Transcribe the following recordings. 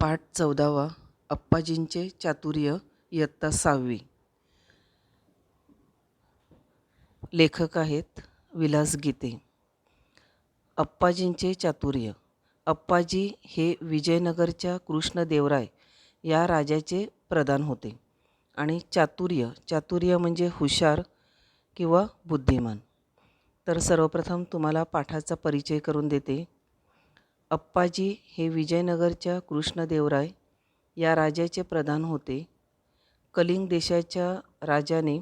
पाठ चौदावा अप्पाजींचे चातुर्य इयत्ता सहावी. लेखक आहेत विलास गीते. अप्पाजींचे चातुर्य. अप्पाजी हे विजयनगरच्या कृष्णदेवराय या राजाचे प्रधान होते आणि चातुर्य चातुर्य म्हणजे हुशार किंवा बुद्धिमान. तर सर्वप्रथम तुम्हाला पाठाचा परिचय करून देते. अप्पाजी हे विजयनगरच्या कृष्णदेवराय या राजाचे प्रधान होते. कलिंग देशाच्या राजाने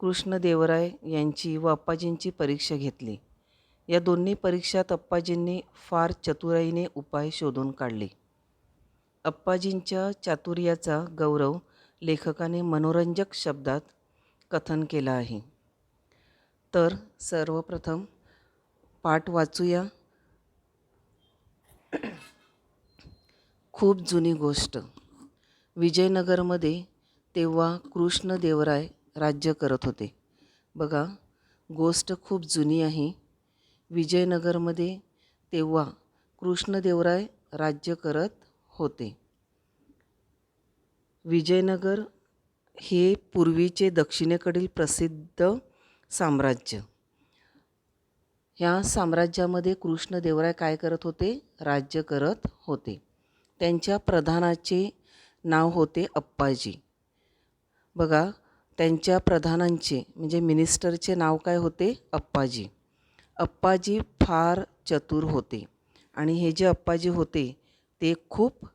कृष्णदेवराय यांची व अप्पाजींची परीक्षा घेतली. या दोन्ही परीक्षात अप्पाजींनी फार चतुराईने उपाय शोधून काढले. अप्पाजींच्या चातुर्याचा गौरव लेखकाने मनोरंजक शब्दात कथन केला आहे. तर सर्वप्रथम पाठ वाचूया. खूप जुनी गोष्ट. विजयनगरमध्ये तेव्हा कृष्णदेवराय राज्य करत होते. बघा गोष्ट खूप जुनी आहे. विजयनगरमध्ये तेव्हा कृष्णदेवराय राज्य करत होते. विजयनगर हे पूर्वीचे दक्षिणेकडील प्रसिद्ध साम्राज्य. ह्या साम्राज्यामध्ये कृष्णदेवराय काय करत होते? राज्य करत होते. त्यांच्या प्रधानाचे नाव होते अप्पाजी. बघा त्यांच्या प्रधानांचे म्हणजे मिनिस्टरचे नाव काय होते? अप्पाजी. अप्पाजी फार चतुर होते आणि हे जे अप्पाजी होते ते खूप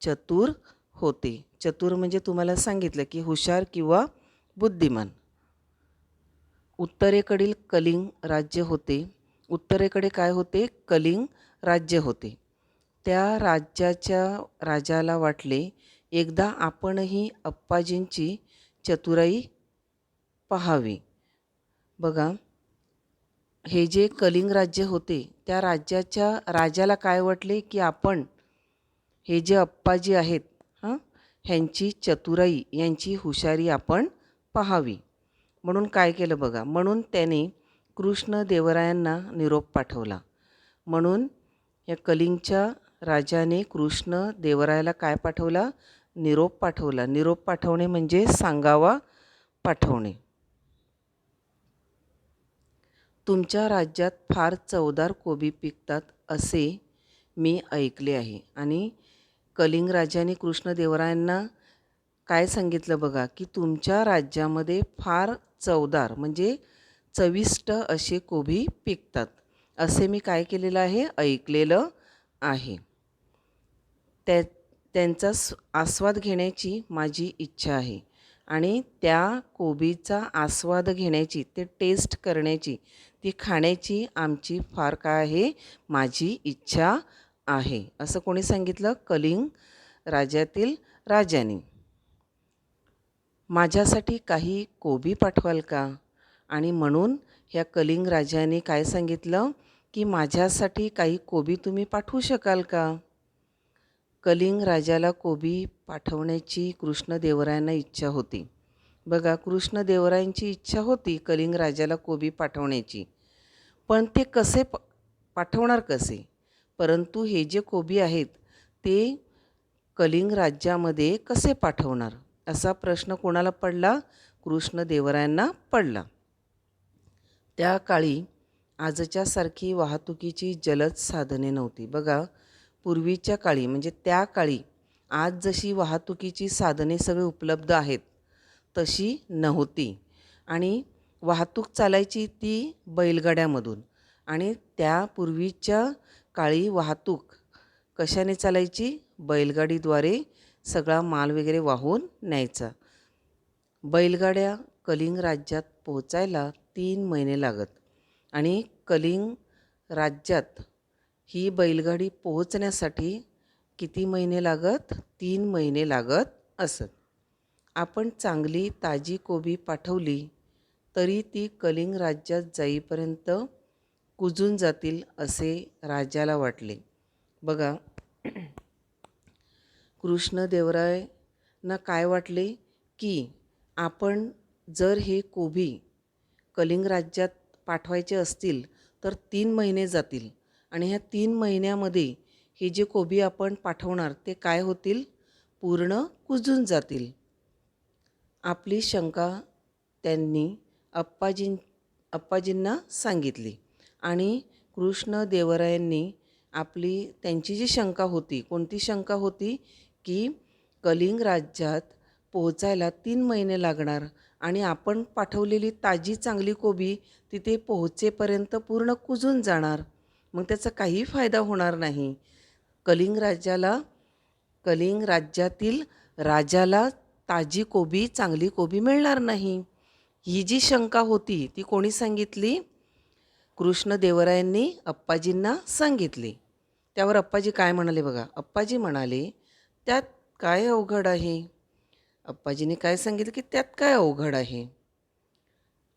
चतुर होते. चतुर म्हणजे तुम्हाला सांगितलं की हुशार किंवा बुद्धिमान. उत्तरेकडील कलिंग राज्य होते. उत्तरेकडे काय होते? कलिंग राज्य होते. त्या राज्याच्या राजाला वाटले एकदा आपणही अप्पाजींची चतुराई पहावी. बघा हे जे कलिंग राज्य होते त्या राज्याच्या राजाला काय वाटले की आपण हे जे अप्पाजी आहेत हां ह्यांची चतुराई यांची हुशारी आपण पहावी. म्हणून काय केलं बघा म्हणून त्याने कृष्णदेवरायांना निरोप पाठवला. म्हणून या कलिंगच्या राजाने कृष्ण देवरायाला काय पाठवला? निरोप पाठवला. निरोप पाठवणे म्हणजे सांगावा पाठवणे. तुमच्या राज्यात फार चवदार कोबी पिकतात असे मी ऐकले आहे. आणि कलिंग राजाने कृष्णदेवरायांना काय सांगितलं बघा? की तुमच्या राज्यामध्ये फार चवदार म्हणजे चविष्ट असे कोबी पिकतात. असे मी काय केलेलं आहे? ऐकलेलं आहे. त्या त्यांचा आस्वाद घेण्याची माझी इच्छा आहे. आणि त्या कोबीचा आस्वाद घेण्याची ते टेस्ट करण्याची ती खाण्याची आमची फार काय आहे माझी इच्छा आहे. असं कोणी सांगितलं? कलिंग राज्यातील राजाने. माझ्यासाठी काही कोबी पाठवाल का? आणि म्हणून ह्या कलिंग राजाने काय सांगितलं? की माझ्यासाठी काही कोबी तुम्ही पाठवू शकाल का? कलिंग राजाला कोबी पाठवण्याची कृष्णदेवरायांना इच्छा होती. बघा कृष्णदेवरायांची इच्छा होती कलिंग राजाला कोबी पाठवण्याची. पण ते कसे प पाठवणार कसे? परंतु हे जे कोबी आहेत ते कलिंग राज्यामध्ये कसे पाठवणार? असा प्रश्न कोणाला पडला? कृष्णदेवरायांना पडला. त्या काळी आजच्यासारखी वाहतुकीची जलद साधने नव्हती. बघा पूर्वीच्या काळी म्हणजे त्या काळी आज जशी वाहतुकीची साधने सगळे उपलब्ध आहेत तशी नव्हती. आणि वाहतूक चालायची ती बैलगाड्यामधून. आणि त्या पूर्वीच्या काळी वाहतूक कशाने चालायची? बैलगाडीद्वारे सगळा माल वगैरे वाहून न्यायचा. बैलगाड्या कलिंग राज्यात पोहोचायला तीन महिने लागत. आणि कलिंग राज्यात ही बैलगाडी पोहोचण्यासाठी किती महिने लागत? तीन महिने लागत असत. आपण चांगली ताजी कोबी पाठवली तरी ती कलिंग राज्यात जाईपर्यंत कुजून जातील असे राजाला वाटले. बघा कृष्णदेवरायांना काय वाटले की आपण जर हे कोबी कलिंग राज्यात पाठवायचे असतील तर तीन महिने जातील. आणि ह्या तीन महिन्यामध्ये हे जे कोबी आपण पाठवणार ते काय होतील? पूर्ण कुजून जातील. आपली शंका त्यांनी अप्पाजीं अप्पाजींना सांगितली. आणि कृष्णदेवरायांनी आपली त्यांची जी शंका होती कोणती शंका होती? की कलिंग राज्यात पोहोचायला तीन महिने लागणार आणि आपण पाठवलेली ताजी चांगली कोबी तिथे पोहोचेपर्यंत पूर्ण कुजून जाणार. मग त्याचा काही फायदा होणार नाही. कलिंग राज्याला कलिंग राज्यातील राजाला ताजी कोबी चांगली कोबी मिळणार नाही. ही जी शंका होती ती कोणी सांगितली? कृष्णदेवरायांनी अप्पाजींना सांगितली. त्यावर अप्पाजी काय म्हणाले बघा? अप्पाजी म्हणाले त्यात काय अवघड आहे? अप्पाजीने काय सांगितलं की त्यात काय अवघड आहे?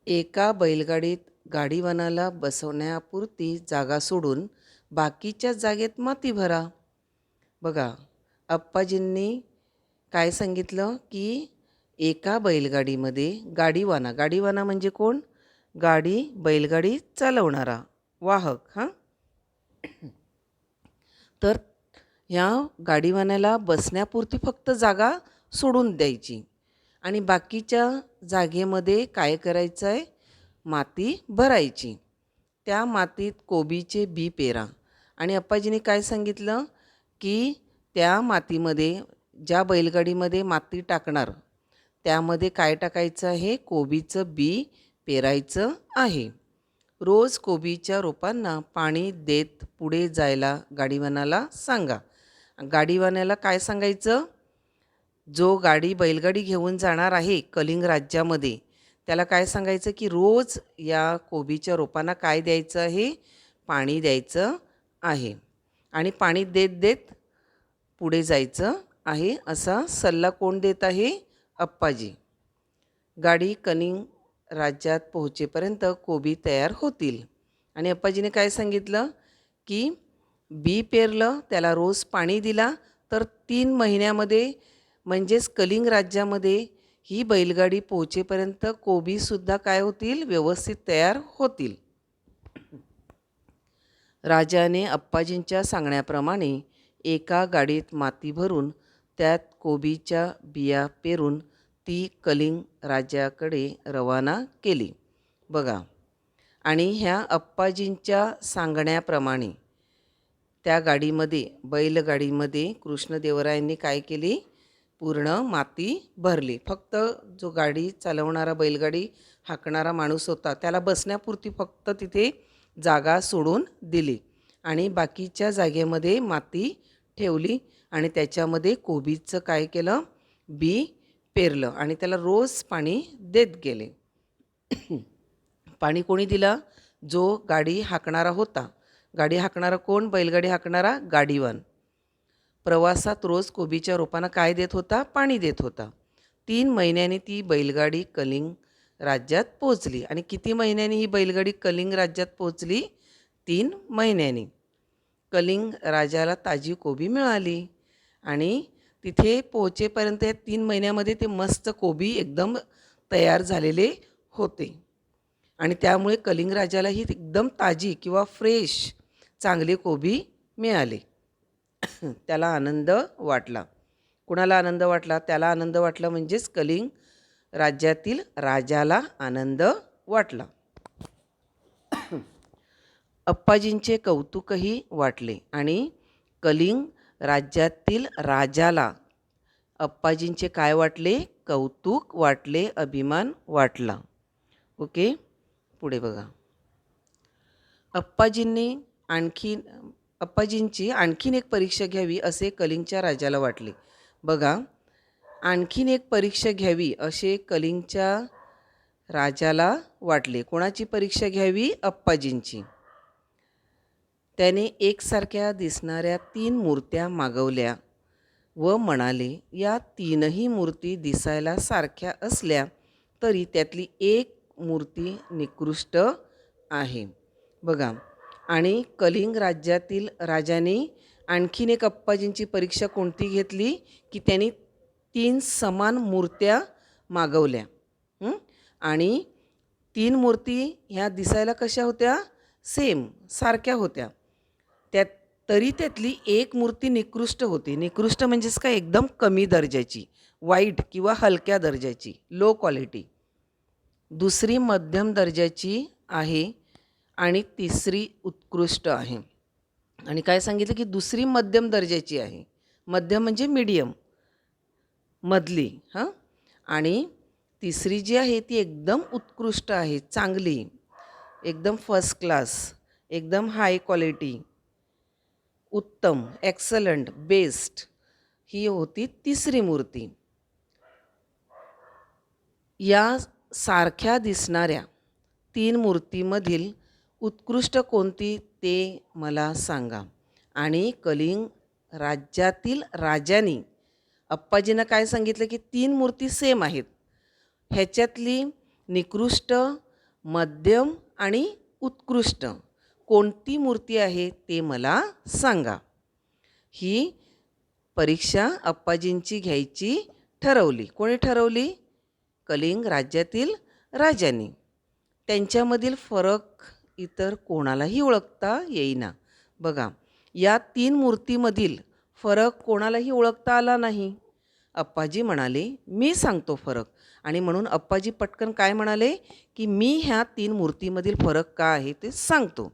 एका बैलगाडीत गाडीवानाला बसवण्यापुरती जागा सोडून बाकीच्या जागेत माती भरा. बघा अप्पाजींनी काय सांगितलं की एका बैलगाडीमध्ये गाडीवाना गाडीवाना म्हणजे कोण? गाडी बैलगाडी चालवणारा वाहक हां? तर ह्या गाडीवाण्याला बसण्यापुरती फक्त जागा सोडून द्यायची. आणि बाकीच्या जागेमध्ये काय करायचं आहे माती भरायची. त्या मातीत कोबीचे बी पेरा. आणि अप्पाजीने काय सांगितलं? की त्या मातीमध्ये ज्या बैलगाडीमध्ये माती टाकणार त्यामध्ये काय टाकायचं आहे? कोबीचं बी पेरायचं आहे. रोज कोबीच्या रोपांना पाणी देत पुढे जायला गाडीवानाला सांगा. गाडीवाण्याला काय सांगायचं? जो गाडी बैलगाडी घेऊन जाणार आहे कलिंग राज्यामध्ये त्याला काय सांगायचं की रोज या कोबीच्या रोपांना काय द्यायचं आहे? पाणी द्यायचं आहे. आणि पाणी देत देत पुढे जायचं आहे असा सल्ला कोण देत आहे? अप्पाजी. गाडी कलिंग राज्यात पोहोचेपर्यंत कोबी तयार होतील. आणि अप्पाजीने काय सांगितलं? की बी पेरलं त्याला रोज पाणी दिला तर तीन महिन्यामध्ये म्हणजेच कलिंग राज्यामध्ये ही बैलगाडी पोहोचेपर्यंत कोबीसुद्धा काय होतील? व्यवस्थित तयार होतील. राजाने अप्पाजींच्या सांगण्याप्रमाणे एका गाडीत माती भरून त्यात कोबीच्या बिया पेरून ती कलिंग राजाकडे रवाना केली. बघा. आणि ह्या अप्पाजींच्या सांगण्याप्रमाणे त्या गाडीमध्ये बैलगाडीमध्ये कृष्णदेवरायांनी काय केली? पूर्ण माती भरली. फक्त जो गाडी चालवणारा बैलगाडी हाकणारा माणूस होता त्याला बसण्यापुरती फक्त तिथे जागा सोडून दिली आणि बाकीच्या जागेमध्ये माती ठेवली आणि त्याच्यामध्ये कोबीचं काय केलं? बी पेरलं आणि त्याला रोज पाणी देत गेले. पाणी कोणी दिलं? जो गाडी हाकणारा होता. गाडी हाकणारा कोण? बैलगाडी हाकणारा गाडीवान प्रवासात रोज कोबीच्या रोपांना काय देत होता? पाणी देत होता. तीन महिन्यांनी ती बैलगाडी कलिंग राज्यात पोचली आणि किती महिन्यांनी ही बैलगाडी कलिंग राज्यात पोचली तीन महिन्यांनी. कलिंग राजाला ताजी कोबी मिळाली. आणि तिथे पोहोचेपर्यंत या तीन महिन्यामध्ये ते मस्त कोबी एकदम तयार झालेले होते. आणि त्यामुळे कलिंग राजाला ही एकदम ताजी किंवा फ्रेश चांगली कोबी मिळाली. त्याला आनंद वाटला. कुणाला आनंद वाटला? त्याला आनंद वाटला म्हणजेच कलिंग राज्यातील राजाला आनंद वाटला. अप्पाजींचे कौतुकही वाटले आणि कलिंग राज्यातील राजाला अप्पाजींचे काय वाटले? कौतुक वाटले अभिमान वाटला. ओके? पुढे बघा. अप्पाजींनी आणखीन अप्पाजींची आणखीन एक परीक्षा घ्यावी असे कलिंगच्या राजाला वाटले. बघा आणखीन एक परीक्षा घ्यावी असे कलिंगच्या राजाला वाटले. कोणाची परीक्षा घ्यावी? अप्पाजींची. त्याने एकसारख्या दिसणाऱ्या तीन मूर्त्या मागवल्या व म्हणाले या तीनही मूर्ती दिसायला सारख्या असल्या तरी त्यातली एक मूर्ती निकृष्ट आहे. बघा आणि कलिंग राज्यातील राजाने आणखीन एक अप्पाजींची परीक्षा कोणती घेतली? की त्यांनी तीन समान मूर्त्या मागवल्या. आणि तीन मूर्ती ह्या दिसायला कशा होत्या? सेम सारख्या होत्या. त्यात तरी त्यातली एक मूर्ती निकृष्ट होती. निकृष्ट म्हणजेच काय? एकदम कमी दर्जाची वाईट किंवा हलक्या दर्जाची लो क्वालिटी दुसरी मध्यम दर्जाची आहे आणि तिसरी उत्कृष्ट आहे. आणि काय सांगितलं की दुसरी मध्यम दर्जाची आहे. मध्यम म्हणजे मीडियम मधली हां? आणि तिसरी जी आहे ती एकदम उत्कृष्ट आहे चांगली. एकदम फर्स्ट क्लास एकदम हाय क्वालिटी उत्तम एक्सलंट बेस्ट ही होती तिसरी मूर्ती. या सारख्या दिसणाऱ्या तीन मूर्तीमधील उत्कृष्ट कोणती ते मला सांगा. आणि कलिंग राज्यातील राजांनी अप्पाजीनं काय सांगितलं की तीन मूर्ती सेम आहेत. ह्याच्यातली निकृष्ट मध्यम आणि उत्कृष्ट कोणती मूर्ती आहे ते मला सांगा. ही परीक्षा अप्पाजींची घ्यायची ठरवली. कोणी ठरवली? कलिंग राज्यातील राजांनी. त्यांच्यामधील फरक इतर कोणालाही ओळखता येईना. बघा या तीन मूर्तीमधील फरक कोणालाही ओळखता आला नाही. अप्पाजी म्हणाले मी सांगतो फरक. आणि म्हणून अप्पाजी पटकन काय म्हणाले की मी ह्या तीन मूर्तीमधील फरक का आहे ते सांगतो.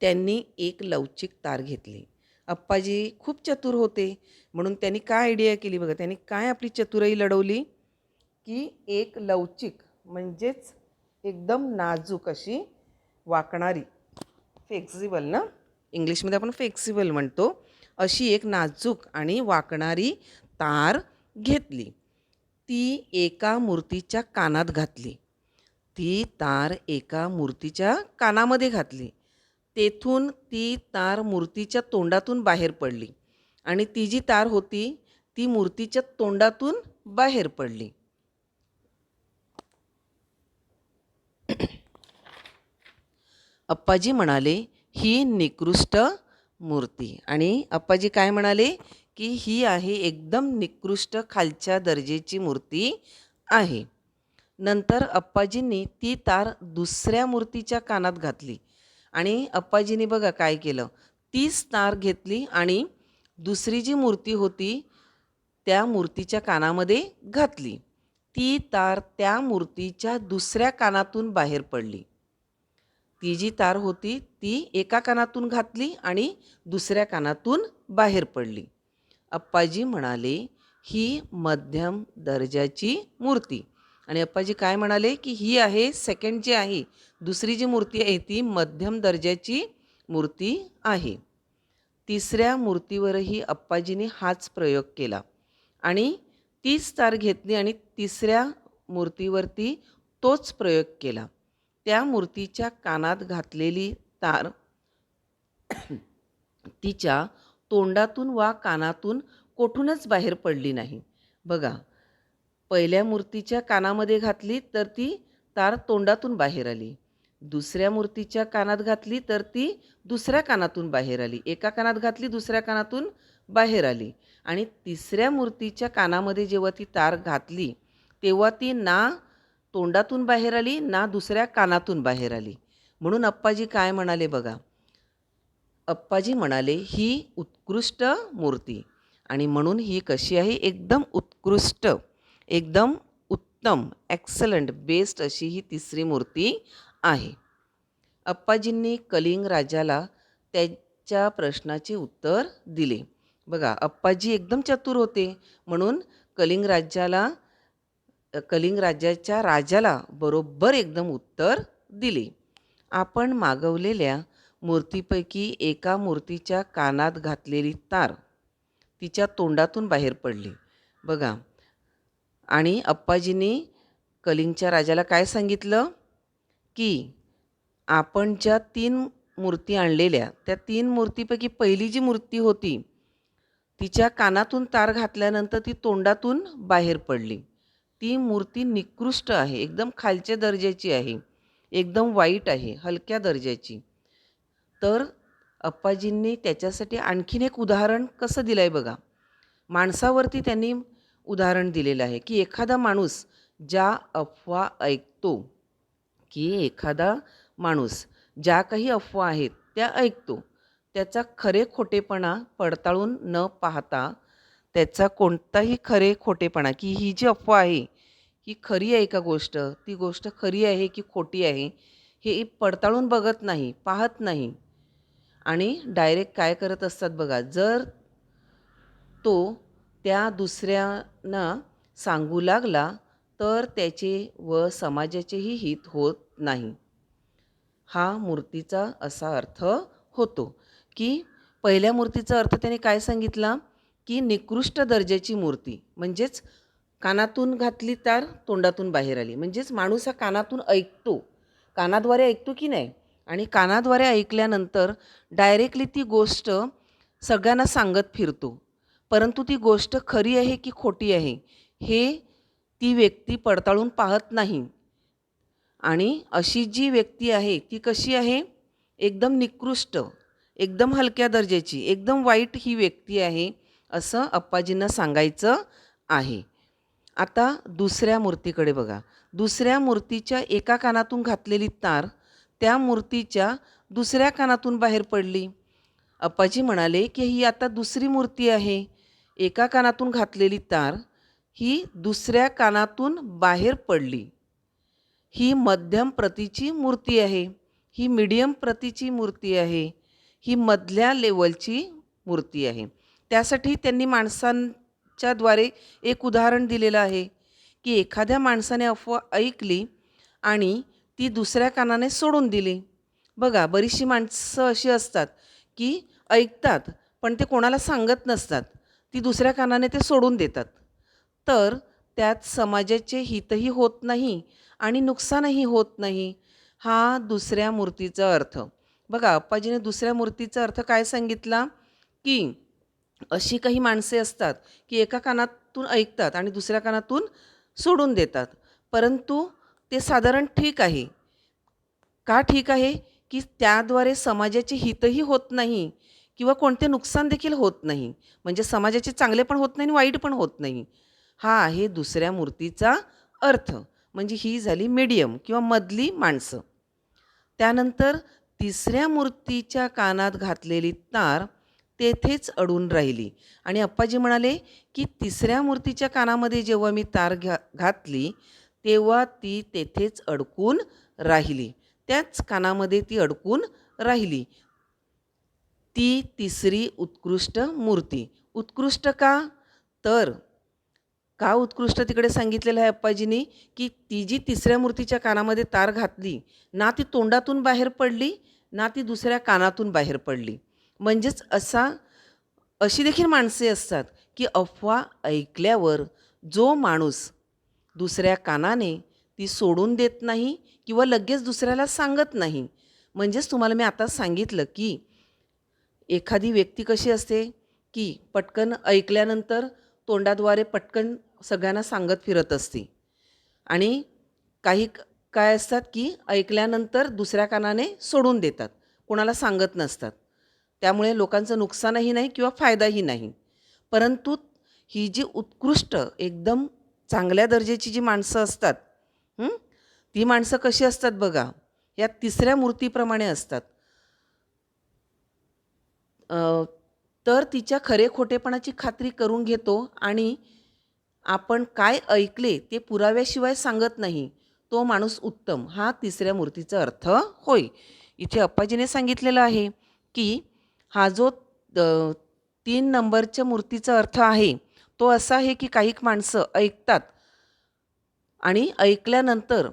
त्यांनी एक लवचिक तार घेतली. अप्पाजी खूप चतुर होते. म्हणून त्यांनी काय आयडिया केली बघा त्यांनी काय आपली चतुराई लढवली? की एक लवचिक म्हणजेच एकदम नाजूक अशी वाकणारी फ्लेक्झिबल ना? इंग्लिशमध्ये आपण फ्लेक्सिबल म्हणतो. अशी एक नाजूक आणि वाकणारी तार घेतली. ती एका मूर्तीच्या कानात घातली. ती तार एका मूर्तीच्या कानामध्ये घातली. तेथून ती तार मूर्तीच्या तोंडातून बाहेर पडली आणि ती जी तार होती ती मूर्तीच्या तोंडातून बाहेर पडली. अप्पाजी म्हणाले ही निकृष्ट मूर्ती. आणि अप्पाजी काय म्हणाले की ही आहे एकदम निकृष्ट खालच्या दर्जेची मूर्ती आहे. नंतर अप्पाजींनी ती तार दुसऱ्या मूर्तीच्या कानात घातली आणि अप्पाजींनी बघा काय केलं. तीच तार घेतली आणि दुसरी जी मूर्ती होती त्या मूर्तीच्या कानामध्ये घातली. ती तार त्या मूर्तीच्या दुसऱ्या कानातून बाहेर पडली. ती जी तार होती ती एका कानातून घातली आणि दुसऱ्या कानातून बाहेर पडली. अप्पाजी म्हणाले ही मध्यम दर्जाची मूर्ती. आणि अप्पाजी काय म्हणाले की ही आहे सेकंड जी आहे. दुसरी जी मूर्ती आहे ती मध्यम दर्जाची मूर्ती आहे. तिसऱ्या मूर्तीवरही अप्पाजीने हाच प्रयोग केला आणि तीच तार घेतली आणि तिसऱ्या मूर्तीवरती तोच प्रयोग केला. त्या मूर्तीच्या कानात घातलेली तार तिच्या तोंडातून वा कानातून कोठूनच बाहेर पडली नाही. बघा पहिल्या मूर्तीच्या कानामध्ये घातली तर ती तार तोंडातून बाहेर आली. दुसऱ्या मूर्तीच्या कानात घातली तर ती दुसऱ्या कानातून बाहेर आली. एका कानात घातली दुसऱ्या कानातून बाहेर आली. आणि तिसऱ्या मूर्तीच्या कानामध्ये जेव्हा ती तार घातली तेव्हा ती ना तोंडातून बाहेर आली ना दुसऱ्या कानातून बाहेर आली. म्हणून अप्पाजी काय म्हणाले बघा? अप्पाजी म्हणाले ही उत्कृष्ट मूर्ती. आणि म्हणून ही कशी आहे? एकदम उत्कृष्ट एकदम उत्तम ॲक्सलंट बेस्ट अशी ही तिसरी मूर्ती आहे. अप्पाजींनी कलिंग राजाला त्याच्या प्रश्नाचे उत्तर दिले. बघा अप्पाजी एकदम चतुर होते. म्हणून कलिंग राज्याला कलिंग राज्याच्या राजाला बरोबर एकदम उत्तर दिले. आपण मागवलेल्या मूर्तीपैकी एका मूर्तीच्या कानात घातलेली तार तिच्या तोंडातून बाहेर पडली. बघा आणि अप्पाजींनी कलिंगच्या राजाला काय सांगितलं? की आपण ज्या तीन मूर्ती आणलेल्या त्या तीन मूर्तीपैकी पहिली जी मूर्ती होती तिच्या कानातून तार घातल्यानंतर ती तोंडातून बाहेर पडली. ती मूर्ती निकृष्ट आहे एकदम खालच्या दर्जाची आहे एकदम वाईट आहे हलक्या दर्जाची. तर अप्पाजींनी त्याच्यासाठी आणखीन एक उदाहरण कसं दिलं आहे बघा. माणसावरती त्यांनी उदाहरण दिलेलं आहे की एखादा माणूस ज्या अफवा ऐकतो की एखादा माणूस ज्या काही अफवा आहेत त्या ऐकतो. त्याचा खरे खोटेपणा पडताळून न पाहता त्याचा कोणताही खरे खोटेपणा की ही जी अफवा आहे ही खरी आहे का गोष्ट? ती गोष्ट खरी आहे की खोटी आहे? हे पडताळून बघत नाही पाहत नाही. आणि डायरेक्ट काय करत असतात बघा जर तो त्या दुसऱ्यांना सांगू लागला तर त्याचे व समाजाचेही हित होत नाही. हा मूर्तीचा असा अर्थ होतो. की पहिल्या मूर्तीचा अर्थ त्याने काय सांगितला? की निकृष्ट दर्जाची मूर्ती म्हणजेच कानातून घातली तर तोंडातून बाहेर आली. म्हणजेच माणूस हा कानातून ऐकतो. कानाद्वारे ऐकतो की नाही? आणि कानाद्वारे ऐकल्यानंतर डायरेक्टली ती गोष्ट सगळ्यांना सांगत फिरतो. परंतु ती गोष्ट खरी आहे की खोटी आहे हे ती व्यक्ती पडताळून पाहत नाही. आणि अशी जी व्यक्ती आहे ती कशी आहे? एकदम निकृष्ट. एकदम हलक्या दर्जाची एकदम वाईट ही व्यक्ती आहे असं अप्पाजींना सांगायचं आहे. आता दुसऱ्या मूर्तीकडे बघा. दुसऱ्या मूर्तीच्या एका कानातून घातलेली तार त्या मूर्तीच्या दुसऱ्या कानातून बाहेर पडली. अप्पाजी म्हणाले की ही आता दुसरी मूर्ती आहे. एका कानातून घातलेली तार ही दुसऱ्या कानातून बाहेर पडली. ही मध्यम प्रतीची मूर्ती आहे. ही मीडियम प्रतीची मूर्ती आहे. ही मधल्या लेवलची मूर्ती आहे. त्यासाठी त्यांनी माणसांच्याद्वारे एक उदाहरण दिलेलं आहे की एखाद्या माणसाने अफवा ऐकली आणि ती दुसऱ्या कानाने सोडून दिली. बघा बरीचशी माणसं अशी असतात की ऐकतात पण ते कोणाला सांगत नसतात. ती दुसऱ्या कानाने ते सोडून देतात. तर त्यात समाजाचे हितही होत नाही आणि नुकसानही होत नाही हा दुसऱ्या मूर्तीचा अर्थ. बघा अप्पाजीने दुसऱ्या मूर्तीचा अर्थ काय सांगितला? की अशी काही माणसे असतात की एका कानातून ऐकतात आणि दुसऱ्या कानातून सोडून देतात. परंतु ते साधारण ठीक आहे. का ठीक आहे? की त्याद्वारे समाजाचे हितही होत नाही किंवा कोणते नुकसान देखील होत नाही. म्हणजे समाजाचे चांगले पण होत नाही आणि वाईट पण होत नाही. हा आहे दुसऱ्या मूर्तीचा अर्थ. म्हणजे ही झाली मीडियम किंवा मधली माणसं. त्यानंतर तिसऱ्या मूर्तीच्या कानात घातलेली तार तेथेच अडून राहिली. आणि अप्पाजी म्हणाले की तिसऱ्या मूर्तीच्या कानामध्ये जेव्हा मी तार घा घातली तेव्हा ती तेथेच अडकून राहिली. त्याच कानामध्ये ती अडकून राहिली. ती तिसरी उत्कृष्ट मूर्ती. उत्कृष्ट का? तर का उत्कृष्ट तिकडे सांगितलेलं आहे अप्पाजींनी की ती जी तिसऱ्या मूर्तीच्या कानामध्ये तार घातली ना ती तोंडातून बाहेर पडली ना ती दुसऱ्या कानातून बाहेर पडली. म्हणजेच असा अशी देखील माणसे असतात की अफवा ऐकल्यावर जो माणूस दुसऱ्या कानाने ती सोडून देत नाही किंवा लगेच दुसऱ्याला सांगत नाही. म्हणजेच तुम्हाला मी आता सांगितलं की एखादी व्यक्ती कशी असते की पटकन ऐकल्यानंतर तोंडाद्वारे पटकन सगळ्यांना सांगत फिरत असते. आणि काही काय असतात की ऐकल्यानंतर दुसऱ्या कानाने सोडून देतात. कोणाला सांगत नसतात. त्यामुळे लोकांचं नुकसानही नाही किंवा फायदाही नाही. परंतु ही जी उत्कृष्ट एकदम चांगल्या दर्जाची जी माणसं असतात ती माणसं कशी असतात बघा? या तिसऱ्या मूर्तीप्रमाणे असतात. तर तिच्या खरे खोटेपणाची खात्री करून घेतो आणि आपण काय ऐकले ते पुराव्याशिवाय सांगत नाही. तो माणूस उत्तम. हा तिसऱ्या मूर्तीचा अर्थ होय. इथे अप्पाजीने सांगितलेलं आहे की हा जो तीन नंबरच्या मूर्तीचा अर्थ आहे तो असा आहे की काही माणसं ऐकतात आणि ऐकल्यानंतर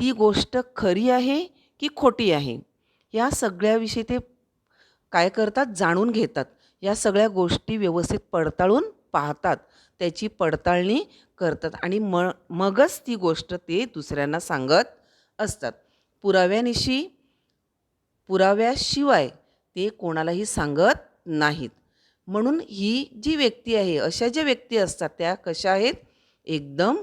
ती गोष्ट खरी आहे की खोटी आहे? या सगळ्याविषयी ते काय करतात? जाणून घेतात. या सगळ्या गोष्टी व्यवस्थित पडताळून पाहतात. त्याची पडताळणी करतात आणि म मगच ती गोष्ट ते दुसऱ्यांना सांगत असतात. पुराव्यानिशी पुराव्याशिवाय ते कोणालाही सांगत नाहीत. म्हणून ही जी व्यक्ती आहे अशा ज्या व्यक्ती असतात त्या कशा आहेत? एकदम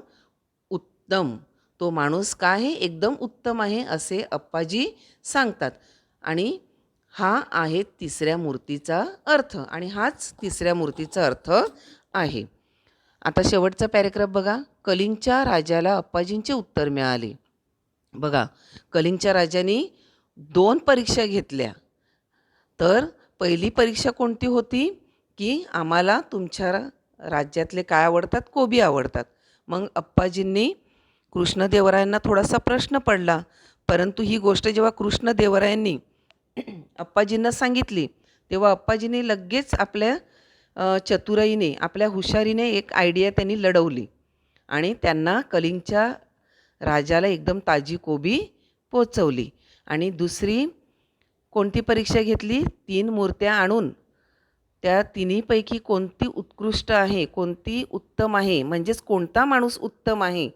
उत्तम. तो माणूस का आहे? एकदम उत्तम आहे असे अप्पाजी सांगतात. आणि हा आहे तिसऱ्या मूर्तीचा अर्थ आणि हाच तिसऱ्या मूर्तीचा अर्थ आहे. आता शेवटचा पॅरेग्राफ बघा. कलिंगच्या राजाला अप्पाजींचे उत्तर मिळाले. बघा कलिंगच्या राजाने दोन परीक्षा घेतल्या. तर पहिली परीक्षा कोणती होती? की आम्हाला तुमच्या राज्यातले काय आवडतात? कोबी आवडतात. मग अप्पाजींनी कृष्णदेवरायांना थोडासा प्रश्न पडला. परंतु ही गोष्ट जेव्हा कृष्णदेवरायांनी अप्पाजींना सांगितली तेव्हा अप्पाजींनी लगेच आपल्या चतुराईने आपल्या हुशारीने एक आयडिया त्यांनी लढवली आणि त्यांना कलिंगच्या राजाला एकदम ताजी कोबी पोचवली. आणि दुसरी कोणती परीक्षा घेतली? तीन मूर्त्या आणून. त्या तिन्हीपैकी कोणती उत्कृष्ट आहे? कोणती उत्तम आहे? म्हणजेच कोणता माणूस उत्तम आहे?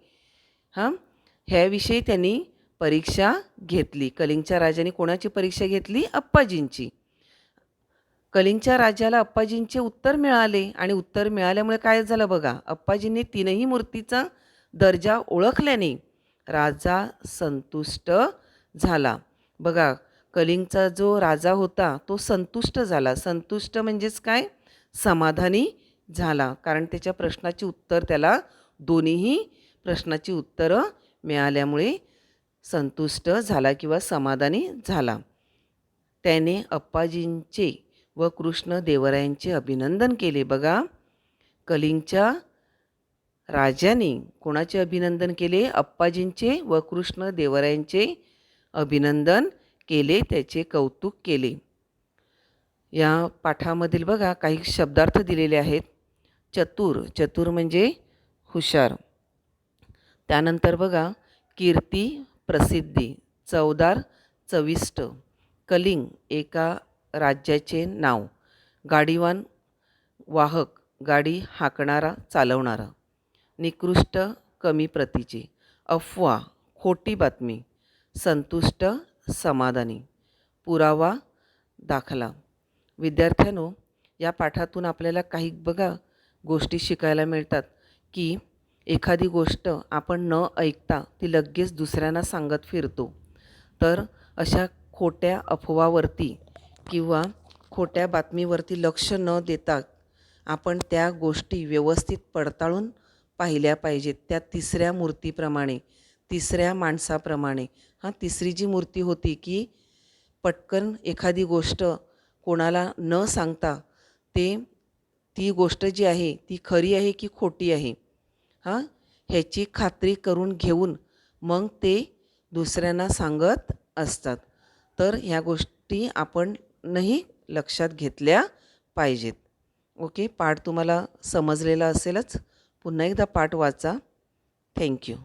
हां? ह्याविषयी त्यांनी परीक्षा घेतली. कलिंगच्या राजाने कोणाची परीक्षा घेतली? अप्पाजींची. कलिंगच्या राजाला अप्पाजींचे उत्तर मिळाले आणि उत्तर मिळाल्यामुळे काय झालं बघा? अप्पाजींनी तीनही मूर्तीचा दर्जा ओळखल्याने राजा संतुष्ट झाला. बघा कलिंगचा जो राजा होता तो संतुष्ट झाला. संतुष्ट म्हणजेच काय? समाधानी झाला. कारण त्याच्या प्रश्नाची उत्तर त्याला दोन्हीही प्रश्नाची उत्तरं मिळाल्यामुळे संतुष्ट झाला किंवा समाधानी झाला. त्याने अप्पाजींचे व कृष्ण देवरायांचे अभिनंदन केले. बघा कलिंगच्या राजाने कोणाचे अभिनंदन केले? अप्पाजींचे व कृष्ण देवरायांचे अभिनंदन केले त्याचे कौतुक केले. या पाठामधील बघा काही शब्दार्थ दिलेले आहेत. चतुर चतुर म्हणजे हुशार. त्यानंतर बघा कीर्ती प्रसिद्धी. चवदार चविष्ट. कलिंग एका राज्याचे नाव. गाडीवान वाहक गाडी हाकणारा चालवणारा. निकृष्ट कमी प्रतीची. अफवा खोटी बातमी. संतुष्ट समाधानी. पुरावा दाखला. विद्यार्थ्यांनो या पाठातून आपल्याला काही बघा गोष्टी शिकायला मिळतात की एखादी गोष्ट आपण न ऐकता ती लगेच दुसऱ्यांना सांगत फिरतो. तर अशा खोट्या अफवावरती किंवा खोट्या बातमीवरती लक्ष न देता आपण त्या गोष्टी व्यवस्थित पडताळून पाहिल्या पाहिजेत. त्या तिसऱ्या मूर्तीप्रमाणे तिसऱ्या माणसाप्रमाणे. हां तिसरी जी मूर्ती होती की पटकन एखादी गोष्ट कोणाला न सांगता ते ती गोष्ट जी आहे ती खरी आहे की खोटी आहे? हां? ह्याची खात्री करून घेऊन मग ते दुसऱ्यांना सांगत असतात. तर ह्या गोष्टी आपणही लक्षात घेतल्या पाहिजेत. ओके? पाठ तुम्हाला समजलेला असेलच. पुन्हा एकदा पाठ वाचा. थँक्यू